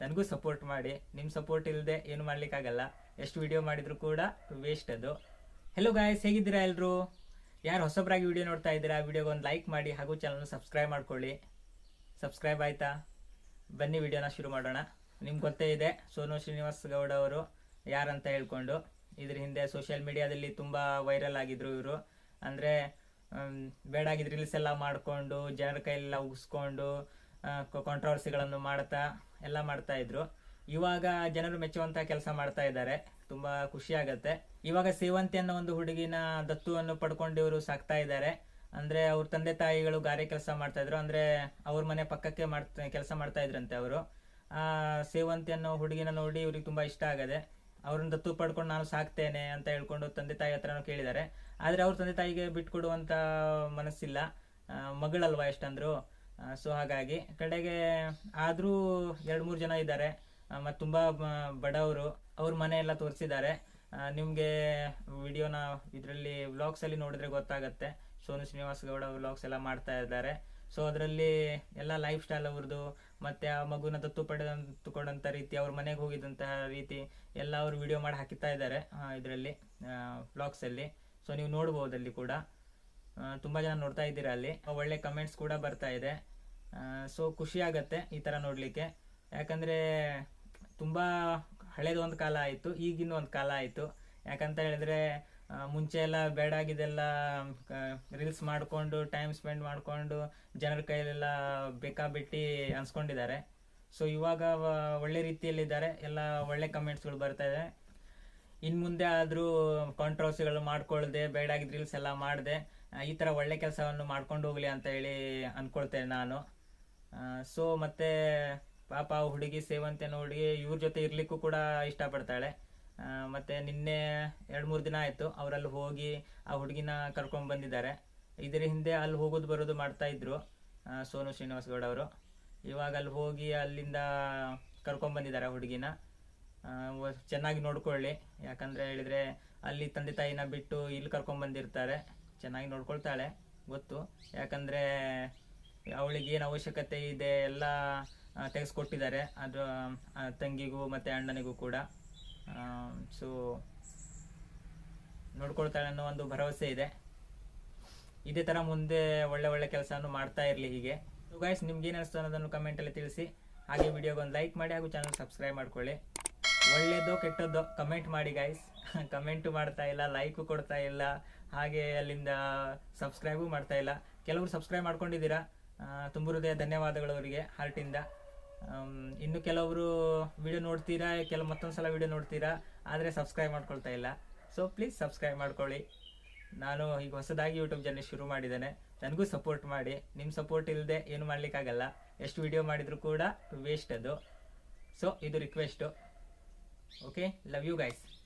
ನನಗೂ ಸಪೋರ್ಟ್ ಮಾಡಿ. ನಿಮ್ಮ ಸಪೋರ್ಟ್ ಇಲ್ಲದೆ ಏನು ಮಾಡಲಿಕ್ಕಾಗಲ್ಲ. ಎಷ್ಟು ವಿಡಿಯೋ ಮಾಡಿದರೂ ಕೂಡ ವೇಸ್ಟ್ ಅದು. ಹೆಲೋ ಗಾಯ್ಸ್ ಹೇಗಿದ್ದೀರಾ ಎಲ್ಲರೂ ಯಾರು ಹೊಸಬರಾಗಿ ವಿಡಿಯೋ ನೋಡ್ತಾ ಇದ್ದೀರಾ ವಿಡಿಯೋಗೆ ಒಂದು ಲೈಕ್ ಮಾಡಿ ಹಾಗೂ ಚಾನಲ್ನ ಸಬ್ಸ್ಕ್ರೈಬ್ ಮಾಡ್ಕೊಳ್ಳಿ. ಸಬ್ಸ್ಕ್ರೈಬ್ ಆಯಿತಾ? ಬನ್ನಿ ವಿಡಿಯೋನ ಶುರು ಮಾಡೋಣ. ನಿಮ್ಗೆ ಗೊತ್ತೇ ಇದೆ, ಸೋನು ಶ್ರೀನಿವಾಸ್ ಗೌಡ ಅವರು ಯಾರಂತ ಹೇಳ್ಕೊಂಡು, ಇದ್ರ ಹಿಂದೆ ಸೋಷಿಯಲ್ ಮೀಡಿಯಾದಲ್ಲಿ ತುಂಬ ವೈರಲ್ ಆಗಿದ್ರು ಇವರು. ಅಂದರೆ ಬೇಡಾಗಿದ್ದ ರೀಲ್ಸ್ ಎಲ್ಲ ಮಾಡಿಕೊಂಡು, ಜನರ ಕೈಲೆಲ್ಲ ಉಗಿಸ್ಕೊಂಡು ಕಾಂಟ್ರವರ್ಸಿಗಳನ್ನು ಮಾಡ್ತಾ ಎಲ್ಲ ಮಾಡ್ತಾ ಇದ್ರು. ಇವಾಗ ಜನರು ಮೆಚ್ಚುವಂತ ಕೆಲಸ ಮಾಡ್ತಾ ಇದ್ದಾರೆ. ತುಂಬಾ ಖುಷಿ ಆಗತ್ತೆ. ಇವಾಗ ಸೇವಂತಿ ಅನ್ನೋ ಒಂದು ಹುಡುಗಿನ ದತ್ತುವನ್ನು ಪಡ್ಕೊಂಡು ಇವರು ಸಾಕ್ತಾ ಇದ್ದಾರೆ. ಅಂದ್ರೆ ಅವ್ರ ತಂದೆ ತಾಯಿಗಳು ಗಾರೆ ಕೆಲಸ ಮಾಡ್ತಾ ಇದ್ರು. ಅಂದ್ರೆ ಅವ್ರ ಮನೆ ಪಕ್ಕಕ್ಕೆ ಮಾಡ್ತಾ, ಕೆಲಸ ಮಾಡ್ತಾ ಇದ್ರಂತೆ ಅವರು. ಆ ಸೇವಂತಿ ಅನ್ನೋ ಹುಡುಗಿನ ನೋಡಿ ಇವ್ರಿಗೆ ತುಂಬಾ ಇಷ್ಟ ಆಗದೆ, ಅವ್ರನ್ನ ದತ್ತು ಪಡ್ಕೊಂಡು ನಾನು ಸಾಕ್ತೇನೆ ಅಂತ ಹೇಳ್ಕೊಂಡು ತಂದೆ ತಾಯಿ ಹತ್ರನೂ ಕೇಳಿದ್ದಾರೆ. ಆದ್ರೆ ಅವ್ರ ತಂದೆ ತಾಯಿಗೆ ಬಿಟ್ಕೊಡುವಂತ ಮನಸ್ಸಿಲ್ಲ. ಮಗಳಲ್ವಾ ಎಷ್ಟಂದ್ರು? ಸೊ ಹಾಗಾಗಿ ಕಡೆಗೆ ಆದರೂ ಎರಡು ಮೂರು ಜನ ಇದ್ದಾರೆ. ಮತ್ತು ತುಂಬ ಬಡವರು. ಅವ್ರ ಮನೆ ಎಲ್ಲ ತೋರಿಸಿದ್ದಾರೆ. ನಿಮಗೆ ವಿಡಿಯೋನ ಇದರಲ್ಲಿ ವ್ಲಾಗ್ಸಲ್ಲಿ ನೋಡಿದ್ರೆ ಗೊತ್ತಾಗತ್ತೆ. ಸೋನು ಶ್ರೀನಿವಾಸ್ ಗೌಡ ವ್ಲಾಗ್ಸ್ ಎಲ್ಲ ಮಾಡ್ತಾ ಇದ್ದಾರೆ. ಸೊ ಅದರಲ್ಲಿ ಎಲ್ಲ ಲೈಫ್ ಸ್ಟೈಲ್ ಅವ್ರದ್ದು ಮತ್ತು ಆ ಮಗುನ ದತ್ತು ಪಡೆದಂತ ಕೊಡಂತ ರೀತಿ, ಅವ್ರ ಮನೆಗೆ ಹೋಗಿದ್ದಂತಹ ರೀತಿ ಎಲ್ಲ ಅವರು ವಿಡಿಯೋ ಮಾಡಿ ಹಾಕಿತಾ ಇದ್ದಾರೆ ಇದರಲ್ಲಿ ವ್ಲಾಗ್ಸಲ್ಲಿ ಸೊ ನೀವು ನೋಡ್ಬೋದು ಅಲ್ಲಿ ಕೂಡ. ತುಂಬಾ ಜನ ನೋಡ್ತಾ ಇದ್ದೀರಾ ಅಲ್ಲಿ. ಒಳ್ಳೆ ಕಮೆಂಟ್ಸ್ ಕೂಡ ಬರ್ತಾ ಇದೆ. ಸೊ ಖುಷಿ ಆಗುತ್ತೆ ಈ ಥರ ನೋಡಲಿಕ್ಕೆ. ಯಾಕಂದರೆ ತುಂಬ ಹಳೇದು ಒಂದು ಕಾಲ ಆಯಿತು ಈಗಿನ ಒಂದು ಕಾಲ ಆಯಿತು. ಯಾಕಂತ ಹೇಳಿದ್ರೆ ಮುಂಚೆ ಎಲ್ಲ ಬೇಡಾಗಿದೆಲ್ಲ ರೀಲ್ಸ್ ಮಾಡಿಕೊಂಡು ಟೈಮ್ ಸ್ಪೆಂಡ್ ಮಾಡಿಕೊಂಡು ಜನರ ಕೈಯಲ್ಲೆಲ್ಲ ಬೇಕಾಬಿಟ್ಟು ಅನ್ಸ್ಕೊಂಡಿದ್ದಾರೆ. ಸೊ ಇವಾಗ ಒಳ್ಳೆ ರೀತಿಯಲ್ಲಿದ್ದಾರೆ. ಎಲ್ಲ ಒಳ್ಳೆ ಕಮೆಂಟ್ಸ್ಗಳು ಬರ್ತಾ ಇದೆ. ಇನ್ ಮುಂದೆ ಆದ್ರೂ ಕಾಂಟ್ರವರ್ಸಿಗಳು ಮಾಡ್ಕೊಳ್ದೆ ಬೇಡಾಗಿದ್ದ ರೀಲ್ಸ್ ಎಲ್ಲ ಮಾಡಿದೆ ಈ ತರ ಒಳ್ಳೆ ಕೆಲಸವನ್ನು ಮಾಡ್ಕೊಂಡು ಹೋಗಲಿ ಅಂತ ಹೇಳಿ ಅಂದ್ಕೊಳ್ತೇನೆ ನಾನು. ಸೊ ಮತ್ತೆ ಪಾಪ ಹುಡುಗಿ ಸೇವಂತಿ ಹುಡುಗಿ ಇವ್ರ ಜೊತೆ ಇರ್ಲಿಕ್ಕೂ ಕೂಡ ಇಷ್ಟಪಡ್ತಾಳೆ. ಮತ್ತು ನಿನ್ನೆ ಎರಡು ಮೂರು ದಿನ ಆಯಿತು ಅವರಲ್ಲಿ ಹೋಗಿ ಆ ಹುಡುಗಿನ ಕರ್ಕೊಂಡು ಬಂದಿದ್ದಾರೆ. ಇದರ ಹಿಂದೆ ಅಲ್ಲಿ ಹೋಗೋದು ಬರೋದು ಮಾಡ್ತಾ ಇದ್ರು ಸೋನು ಶ್ರೀನಿವಾಸ್ ಗೌಡ ಅವರು. ಇವಾಗ ಅಲ್ಲಿ ಹೋಗಿ ಅಲ್ಲಿಂದ ಕರ್ಕೊಂಡು ಬಂದಿದ್ದಾರೆ ಹುಡುಗಿನ. ಚೆನ್ನಾಗಿ ನೋಡ್ಕೊಳ್ಳಿ. ಯಾಕಂದ್ರೆ ಹೇಳಿದ್ರೆ ಅಲ್ಲಿ ತಂದೆ ತಾಯಿನ ಬಿಟ್ಟು ಇಲ್ಲಿ ಕರ್ಕೊಂಡ್ ಬಂದಿರ್ತಾರೆ. ಚೆನ್ನಾಗಿ ನೋಡ್ಕೊಳ್ತಾಳೆ, ಗೊತ್ತು. ಯಾಕಂದ್ರೆ ಅವಳಿಗೆ ಏನು ಅವಶ್ಯಕತೆ ಇದೆ ಎಲ್ಲ ತೆಗೆಸ್ಕೊಟ್ಟಿದ್ದಾರೆ. ಅದು ತಂಗಿಗೂ ಮತ್ತು ಅಣ್ಣನಿಗೂ ಕೂಡ. ಸೊ ನೋಡ್ಕೊಳ್ತಾಳೆ ಅನ್ನೋ ಒಂದು ಭರವಸೆ ಇದೆ. ಇದೇ ಥರ ಮುಂದೆ ಒಳ್ಳೆ ಒಳ್ಳೆ ಕೆಲಸವನ್ನು ಮಾಡ್ತಾ ಇರಲಿ ಹೀಗೆ. ಸೊ ಗೈಸ್ ನಿಮ್ಗೆ ಏನು ಅನಿಸ್ತು ಅನ್ನೋದನ್ನು ಕಮೆಂಟಲ್ಲಿ ತಿಳಿಸಿ. ಹಾಗೆ ವಿಡಿಯೋಗೆ ಒಂದು ಲೈಕ್ ಮಾಡಿ ಹಾಗೂ ಚಾನಲ್ ಸಬ್ಸ್ಕ್ರೈಬ್ ಮಾಡ್ಕೊಳ್ಳಿ. ಒಳ್ಳೇದೋ ಕೆಟ್ಟದ್ದೋ ಕಮೆಂಟ್ ಮಾಡಿ ಗೈಸ್ ಕಮೆಂಟ್ ಮಾಡ್ತಾ ಇಲ್ಲ ಲೈಕು ಕೊಡ್ತಾ ಇಲ್ಲ, ಹಾಗೆ ಅಲ್ಲಿಂದ ಸಬ್ಸ್ಕ್ರೈಬು ಮಾಡ್ತಾ ಇಲ್ಲ. ಕೆಲವರು ಸಬ್ಸ್ಕ್ರೈಬ್ ಮಾಡ್ಕೊಂಡಿದ್ದೀರಾ? ತುಂಬ ಹೃದಯ ಧನ್ಯವಾದಗಳು ಅವರಿಗೆ ಹಾರ್ಟಿಂದ ಇನ್ನು ಕೆಲವರು ವಿಡಿಯೋ ನೋಡ್ತೀರಾ? ಕೆಲ, ಮತ್ತೊಂದ್ಸಲ ವಿಡಿಯೋ ನೋಡ್ತೀರಾ? ಆದರೆ ಸಬ್ಸ್ಕ್ರೈಬ್ ಮಾಡ್ಕೊಳ್ತಾ ಇಲ್ಲ. ಸೊ ಪ್ಲೀಸ್ ಸಬ್ಸ್ಕ್ರೈಬ್ ಮಾಡ್ಕೊಳ್ಳಿ. ನಾನು ಈಗ ಹೊಸದಾಗಿ ಯೂಟ್ಯೂಬ್ ಜರ್ನಿ ಶುರು ಮಾಡಿದ್ದೇನೆ. ನನಗೂ ಸಪೋರ್ಟ್ ಮಾಡಿ. ನಿಮ್ಮ ಸಪೋರ್ಟ್ ಇಲ್ಲದೆ ಏನು ಮಾಡಲಿಕ್ಕಾಗಲ್ಲ. ಎಷ್ಟು ವಿಡಿಯೋ ಮಾಡಿದರೂ ಕೂಡ ವೇಸ್ಟ್ ಅದು. ಸೊ ಇದು request okay? Love you guys.